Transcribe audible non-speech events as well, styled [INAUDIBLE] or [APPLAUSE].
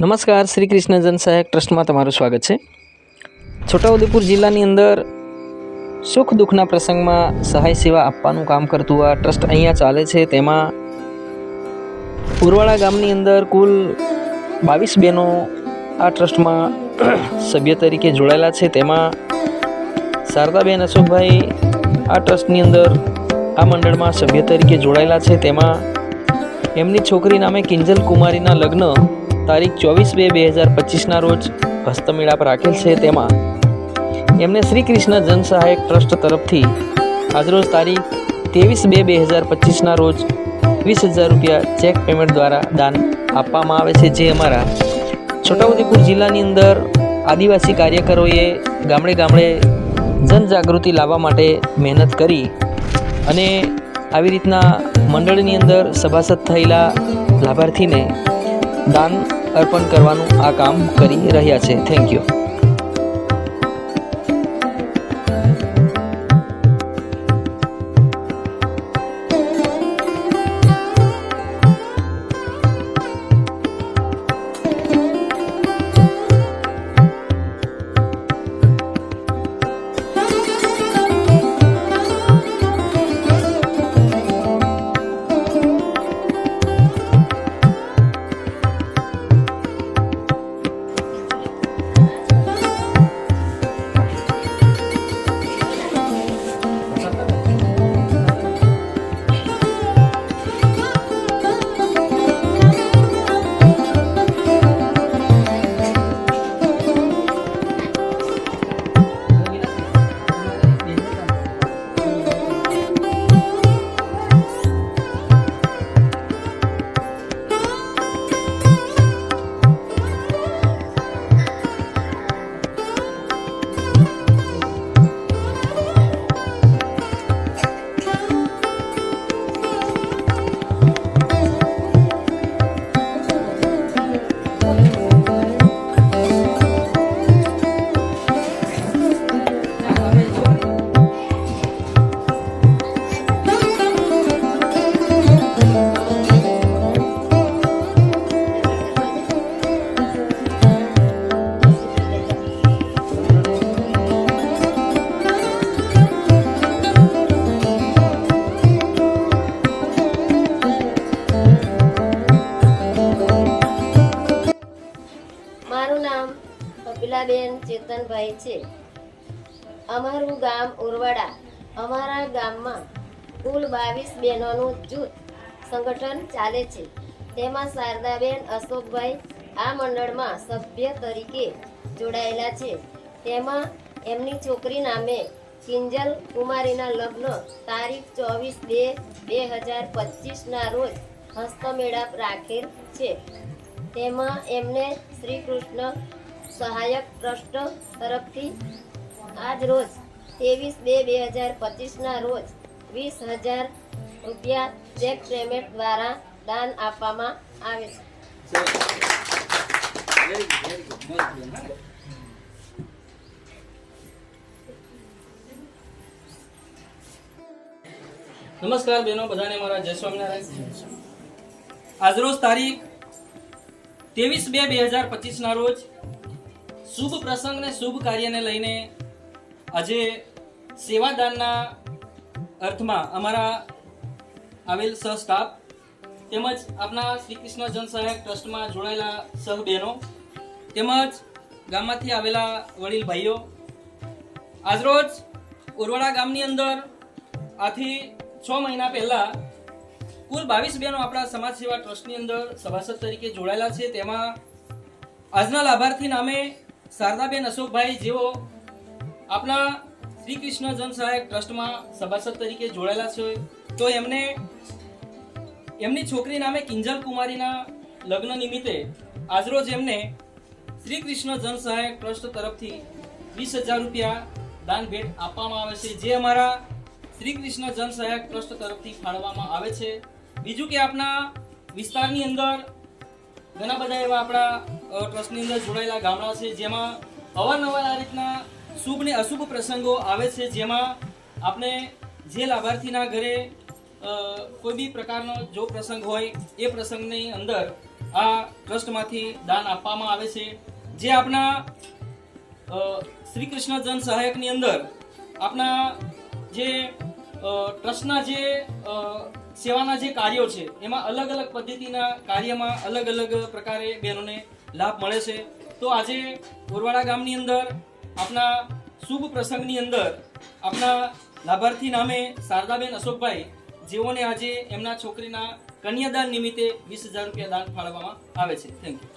નમસ્કાર, શ્રી કૃષ્ણ જન સહાયક ટ્રસ્ટમાં તમારું સ્વાગત છે. છોટાઉદેપુર જિલ્લાની અંદર સુખ દુઃખના પ્રસંગમાં સહાય સેવા આપવાનું કામ કરતું આ ટ્રસ્ટ અહીંયા ચાલે છે. તેમાં પુરવાળા ગામની અંદર કુલ બાવીસ બહેનો આ ટ્રસ્ટમાં [CLEARS THROAT] સભ્ય તરીકે જોડાયેલા છે. તેમાં શારદાબેન અશોકભાઈ આ ટ્રસ્ટની અંદર આ મંડળમાં સભ્ય તરીકે જોડાયેલા છે. તેમાં એમની છોકરી નામે કિંજલ કુમારીના લગ્ન તારીખ ચોવીસ બે બે હજાર પચીસના રોજ હસ્તમેળાપ રાખેલ છે તેમાં એમને શ્રી કૃષ્ણ જન સહાયક ટ્રસ્ટ તરફથી આજરોજ તારીખ ત્રેવીસ બે બે હજાર પચીસના રોજ વીસ હજાર રૂપિયા ચેક પેમેન્ટ દ્વારા દાન આપવામાં આવે છે જે અમારા છોટાઉદેપુર જિલ્લાની અંદર આદિવાસી કાર્યકરોએ ગામડે ગામડે જનજાગૃતિ લાવવા માટે મહેનત કરી અને આવી રીતના મંડળની અંદર સભાસદ થયેલા લાભાર્થીને દાન અર્પણ કરવાનું આ કામ કરી રહ્યા છે. થેન્ક યુ કપિલાબેન ચેતનભાઈ છે. અમારું ગામ ઉરવાડા. અમારા ગામમાં કુલ બાવીસ બહેનોનું જૂથ સંગઠન ચાલે છે. તેમાં શારદાબેન, અશોકભાઈ આ મંડળમાં સભ્ય તરીકે જોડાયેલા છે. તેમાં એમની છોકરી નામે કિંજલ કુમારીના લગ્ન તારીખ ચોવીસ બે બે હજાર પચીસના રોજ હસ્તમેળાપ રાખેલ છે. તેમાં એમને શ્રી કૃષ્ણ સહાયક ટ્રસ્ટ તરફથી આજ રોજ ત્રેવીસ બે બે હજાર પચીસના રોજ વીસ હજાર રૂપિયા ચેક પેમેન્ટ દ્વારા દાન આપવામાં આવે છે. નમસ્કાર બહેનો બધાને મારા જય સ્વામિનારાયણ. આજરોજ તારીખ ત્રેવીસ બે બે હજાર પચીસના રોજ શુભ પ્રસંગ ને શુભ કાર્યને લઈને આજે સેવાદાનના અર્થમાં અમારા આવેલ સહ સ્ટાફ તેમજ આપના શ્રી કૃષ્ણ જન સહાયક ટ્રસ્ટમાં જોડાયેલા સહ બહેનો તેમજ ગામમાંથી આવેલા વડીલ ભાઈઓ. આજરોજ ઉરવાડા ગામની અંદર આથી છ મહિના પહેલાં કુલ બાવીસ બહેનો આપણા સમાજ સેવા ટ્રસ્ટની અંદર સભાસદ તરીકે જોડાયેલા છે. તેમાં આજના લાભાર્થી નામે શારદાબેન અશોકભાઈ, જેઓ આપણા શ્રી કૃષ્ણ જન સહાયક ટ્રસ્ટમાં સભાસદ તરીકે જોડાયેલા છે, તો એમને, એમની છોકરી નામે કિંજલ કુમારીના લગ્ન નિમિત્તે આજરોજ એમને શ્રી કૃષ્ણ જન સહાયક ટ્રસ્ટ તરફથી વીસ હજાર રૂપિયા દાન ભેટ આપવામાં આવે છે, જે અમારા શ્રી કૃષ્ણ જન સહાયક ટ્રસ્ટ તરફથી ફાળવવામાં આવે છે. બીજું કે આપણા વિસ્તારની અંદર ઘણા બધા એવા આપણા ટ્રસ્ટની અંદર જોડાયેલા ગામડા છે, જેમાં અવારનવાર આ રીતના શુભ ને અશુભ પ્રસંગો આવે છે, જેમાં આપણે જે લાભાર્થીના ઘરે કોઈ બી પ્રકારનો જો પ્રસંગ હોય, એ પ્રસંગની અંદર આ ટ્રસ્ટમાંથી દાન આપવામાં આવે છે. જે આપણા શ્રી કૃષ્ણ જન સહાયકની અંદર આપણા જે ટ્રસ્ટના જે સેવાના જે કાર્યો છે, એમાં અલગ અલગ પદ્ધતિના કાર્યમાં અલગ અલગ પ્રકારે બહેનોને લાભ મળે છે. તો આજે ઓરવાડા ગામની અંદર, આપના શુભ પ્રસંગની અંદર, આપના લાભાર્થી નામે શારદાબેન અશોકભાઈ, જેઓને આજે એમના છોકરીના કન્યાદાન નિમિત્તે વીસ હજાર રૂપિયા દાન ફાળવવામાં આવે છે. Thank you